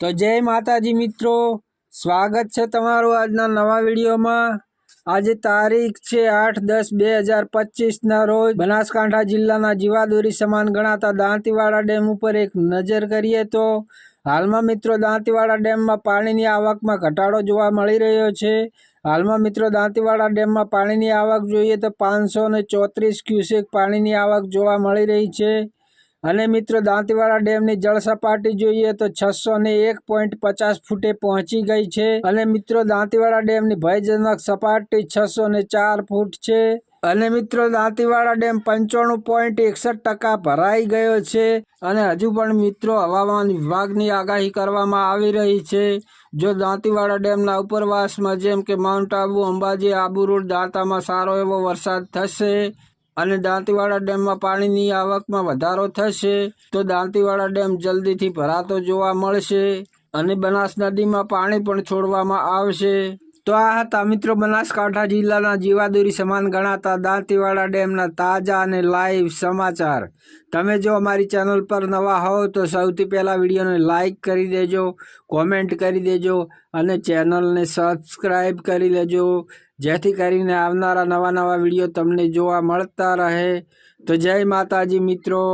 તો જય માતાજી મિત્રો, સ્વાગત છે તમારું આજના નવા વિડીયોમાં. આજે તારીખ છે આઠ દસ બે હજાર પચીસના રોજ બનાસકાંઠા જિલ્લાના જીવાદોરી સમાન ગણાતા દાંતીવાડા ડેમ ઉપર એક નજર કરીએ તો હાલમાં મિત્રો દાંતીવાડા ડેમમાં પાણીની આવકમાં ઘટાડો જોવા મળી રહ્યો છે. હાલમાં મિત્રો દાંતીવાડા ડેમમાં પાણીની આવક જોઈએ તો પાંચસો ને ચોત્રીસ ક્યુસેક પાણીની આવક જોવા મળી રહી છે. અને મિત્રો, દાંતીવાડા ડેમની જળ સપાટી જોઈએ તો છસો ને એક પોઈન્ટ પચાસ ફૂટે પહોંચી ગઈ છે. અને મિત્રો, દાંતીવાડા ડેમની ભયજનક સપાટી છસો ને ચાર ફૂટ છે. અને મિત્રો, દાંતીવાડા ડેમ પંચાણું પોઈન્ટ એકસઠ ટકા ભરાઈ ગયો છે. અને હજુ પણ મિત્રો, હવામાન વિભાગની આગાહી કરવામાં આવી રહી છે. જો દાંતીવાડા ડેમના ઉપરવાસમાં જેમ કે માઉન્ટ આબુ અંબાજી આબુ રોડ દાંતામાં સારો એવો વરસાદ થશે અને દાંતીવાડા ડેમમાં પાણીની આવકમાં વધારો થશે, તો દાંતીવાડા ડેમ જલ્દીથી ભરાતો જોવા મળશે અને બનાસ નદીમાં પાણી પણ છોડવામાં આવશે. તો આ હતા મિત્રો બનાસકાંઠા જિલ્લાના જીવાદોરી સમાન ગણાતા દાંતીવાડા ડેમના તાજા અને લાઈવ સમાચાર. તમે જો અમારી ચેનલ પર નવા હોવ તો સૌથી પહેલાં વિડીયોને લાઇક કરી દેજો કોમેન્ટ કરી દેજો અને ચેનલને સબસ્ક્રાઈબ કરી લેજો. જેથી કરીને આવનારા નવા નવા વીડિયો તમને જોવા મળતા રહે. તો જય માતાજી મિત્રો.